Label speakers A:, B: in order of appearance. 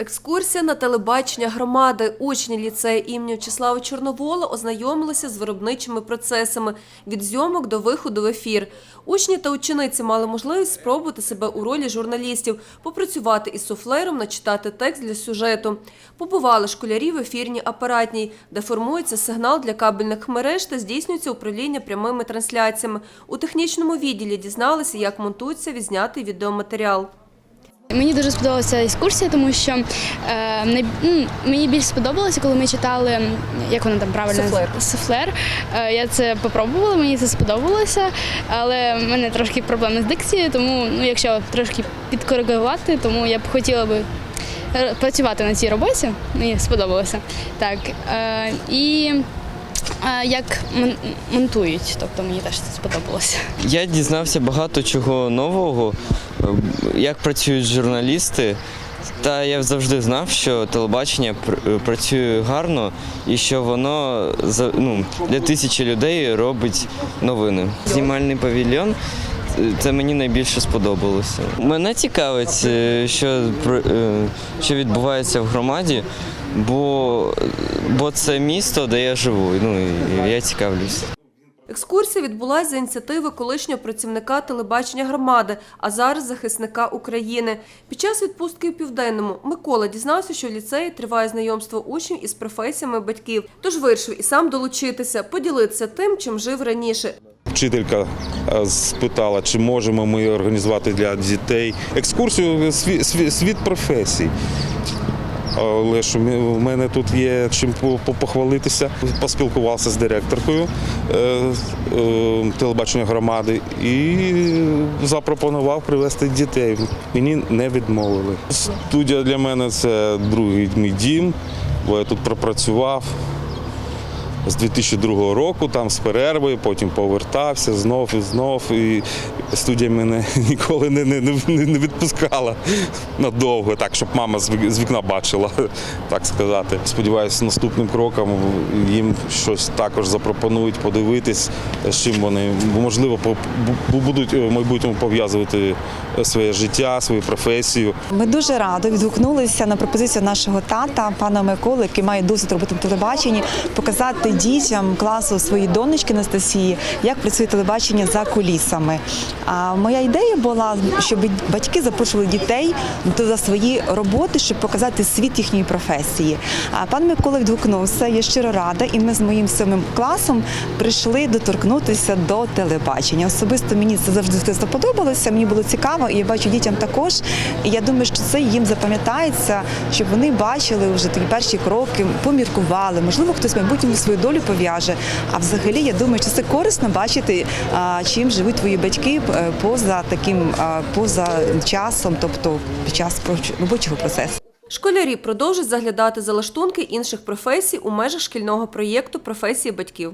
A: Екскурсія на телебачення громади. Учні ліцею імені Вячеслава Чорновола ознайомилися з виробничими процесами від зйомок до виходу в ефір. Учні та учениці мали можливість спробувати себе у ролі журналістів, попрацювати із суфлером, начитати текст для сюжету. Побували школярі в ефірній апаратній, де формується сигнал для кабельних мереж та здійснюється управління прямими трансляціями. У технічному відділі дізналися, як монтується відзнятий відеоматеріал.
B: Мені дуже сподобалася екскурсія, тому що е, най- ну, мені більш сподобалося, коли ми читали, як воно там правильно
A: Суфлер.
B: суфлер. Е, я це попробувала, мені це сподобалося, але в мене трошки проблеми з дикцією, тому ну, якщо трошки підкоригувати, тому я б хотіла би е, працювати на цій роботі. Мені сподобалося. Так. Е, і е, як монтують, тобто мені теж це сподобалося.
C: Я дізнався багато чого нового, як працюють журналісти. Та я завжди знав, що телебачення е, працює гарно і що воно ну, для тисячі людей робить новини. Знімальний павільйон. е, Це мені найбільше сподобалося. Мене цікавить, е, що, е, що відбувається в громаді, бо, бо це місто, де я живу. Ну я цікавлюсь.
A: Екскурсія відбулася за ініціативи колишнього працівника телебачення громади, а зараз захисника України. Під час відпустки у південному Микола дізнався, що в ліцеї триває знайомство учнів із професіями батьків. Тож вирішив і сам долучитися, поділитися тим, чим жив раніше.
D: Вчителька е, спитала, чи можемо ми організувати для дітей екскурсію світ професій. Але ж ме- мене тут є чим по- по- похвалитися. Поспілкувався з директоркою е, е, телебачення громади і запропонував привезти дітей. Мені не відмовили. Студія для мене це другий мій дім, бо я тут пропрацював з 2002 року, там з перерви, потім повертався знов і знов. І студія мене ніколи не, не, не, відпускала надовго, так, щоб мама з вікна бачила, так сказати. Сподіваюся, наступним кроком їм щось також запропонують подивитись, з чим вони можливо будуть в майбутньому пов'язувати своє життя, свою професію.
E: Ми дуже радо відгукнулися на пропозицію нашого тата, пана Миколи, який має досвід роботи в телебаченні, показати дітям класу своєї донечки Анастасії, як працює телебачення за кулісами. А моя ідея була, щоб батьки запрошували дітей до свої роботи, щоб показати світ їхньої професії. А пан Микола відгукнувся. Я щиро рада, і ми з моїм сьомим класом прийшли доторкнутися до телебачення. Особисто мені це завжди сподобалося. Мені було цікаво, і я бачу дітям також. І я думаю, що це їм запам'ятається, щоб вони бачили вже такі перші кроки, поміркували. Можливо, хтось в майбутньому свою долю пов'яже. А взагалі, я думаю, що це корисно бачити, чим живуть твої батьки е, поза таким поза часом, тобто під час робочого процесу.
A: Школярі продовжують заглядати за лаштунки інших професій у межах шкільного проєкту професії батьків.